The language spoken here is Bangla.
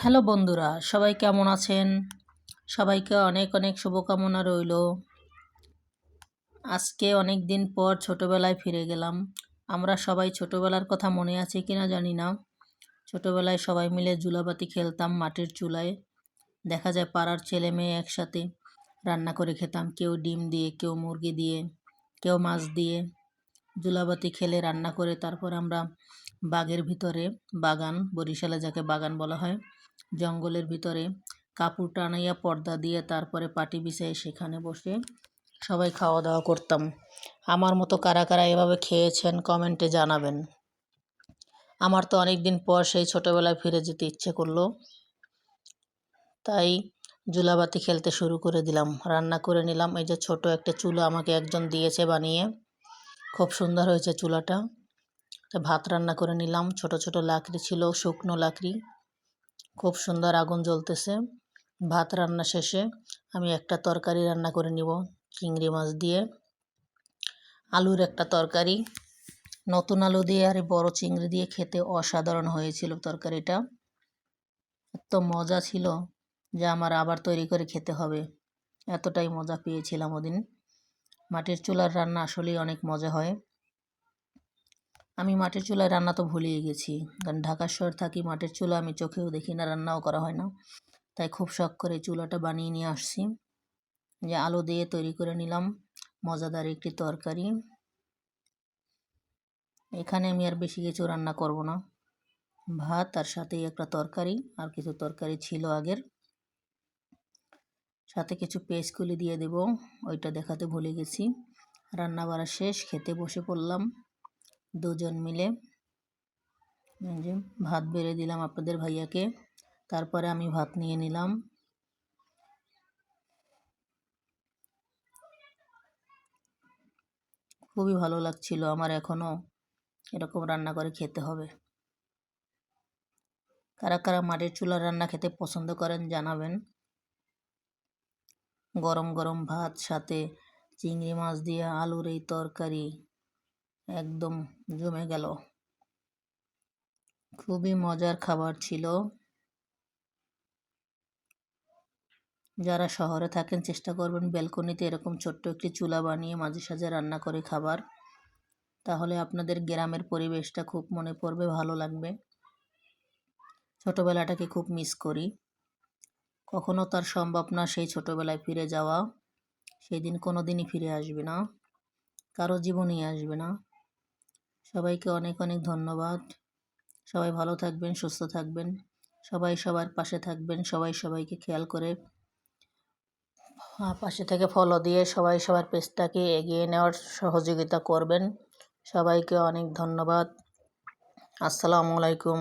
হ্যালো বন্ধুরা, সবাই কেমন আছেন? সবাইকে অনেক অনেক শুভকামনা রইল। আজকে অনেক দিন পর ছোটবেলায় ফিরে গেলাম। আমরা সবাই ছোটবেলার কথা মনে আছে কিনা জানি না। ছোটবেলায় সবাই মিলে জুলাবাতি খেলতাম মাটির চুলায়। দেখা যায় পাড়ার ছেলে মেয়ে একসাথে রান্না করে খেতাম, কেউ ডিম দিয়ে, কেউ মুরগি দিয়ে, কেউ মাছ দিয়ে। জুলাবাতি খেলে রান্না করে তারপর আমরা বাগের ভিতরে বাগান, বরিশালে যাকে বাগান বলা হয় জঙ্গলের ভিতরে কাপড় টানাইয়া পর্দা দিয়ে তারপরে পাটি বিছাই সেখানে বসে সবাই খাওয়া দাওয়া করতাম। আমার মতো কারা কারা এভাবে খেয়েছেন কমেন্টে জানাবেন। আমার তো অনেক দিন পর সেই ছোটোবেলায় ফিরে যেতে ইচ্ছে করল। তাই জুলাবাতি খেলতে শুরু করে দিলাম। রান্না করে নিলাম। এই যে ছোট একটা চুলো আমাকে একজন দিয়েছে বানিয়ে। খুব সুন্দর হয়েছে চুলাটা। ভাত রান্না করে নিলাম। ছোট ছোট লাকড়ি ছিল, শুকনো লাকড়ি। খুব সুন্দর আগুন জ্বলতেছে। ভাত রান্না শেষে আমি একটা তরকারি রান্না করে নিব, চিংড়ি মাছ দিয়ে। আলুর একটা তরকারি, নতুন আলু দিয়ে আর বড় চিংড়ি দিয়ে খেতে অসাধারণ হয়েছিল তরকারিটা। এত মজা ছিল যে আমার আবার তৈরি করে খেতে হবে। এতটাই মজা পেয়েছিলাম ওদিন। মাটির চুলার রান্না আসলেই অনেক মজা হয়। আমি মাটির চুলায় রান্না তো ভুলেই গেছি। কারণ ঢাকা শহর থাকি মাটির চুলা আমি চোখেও দেখি না, রান্নাও করা হয় না। তাই খুব শখ করে চুলাটা বানিয়ে নিয়ে আসছি। যে আলু দিয়ে তৈরি করে নিলাম, মজাদার একটি তরকারি। এখানে আমি আর বেশি কিছু রান্না করব না। ভাত তার সাথেই একটা তরকারি, আর কিছু তরকারি ছিল আগের। সাথে কিছু পেস্টগুলি দিয়ে দেব, ওইটা দেখাতে ভুলে গেছি। রান্না বাড়া শেষ, খেতে বসে পড়লাম। দুজন মিলে। যে ভাত বেড়ে দিলাম আপনাদের ভাইয়াকে। তারপরে আমি ভাত নিয়ে নিলাম। খুবই ভালো লাগছিল আমার এখনও এরকম রান্না করে খেতে হবে। কারা কারা মাটির চুলার রান্না খেতে পছন্দ করেন জানাবেন। গরম গরম ভাত, সাথে চিংড়ি মাছ দিয়ে আলুর এই তরকারি। একদম জমে গেল। খুবই মজার খাবার ছিল। যারা শহরে থাকেন, চেষ্টা করবেন ব্যালকনিতে এরকম ছোট্ট একটি চুলা বানিয়ে মাঝে সাঝে রান্না করে খাবার। তাহলে আপনাদের গ্রামের পরিবেশটা খুব মনে পড়বে, ভালো লাগবে। ছোটোবেলাটাকে খুব মিস করি। কখনো তার সম্ভব না সেই ছোটোবেলায় ফিরে যাওয়া। সেই দিন কোনো দিনই ফিরে আসবে না। কারও জীবনই আসবে না। সবাইকে অনেক অনেক ধন্যবাদ। সবাই ভালো থাকবেন, সুস্থ থাকবেন। সবাই সবার পাশে থাকবেন, সবাই সবাইকে খেয়াল করে পাশে থেকে ফলো দিয়ে সবাই সবার পেজটাকে এগিয়ে নেওয়ার সহযোগিতা করবেন। সবাইকে অনেক ধন্যবাদ। আসসালামু আলাইকুম।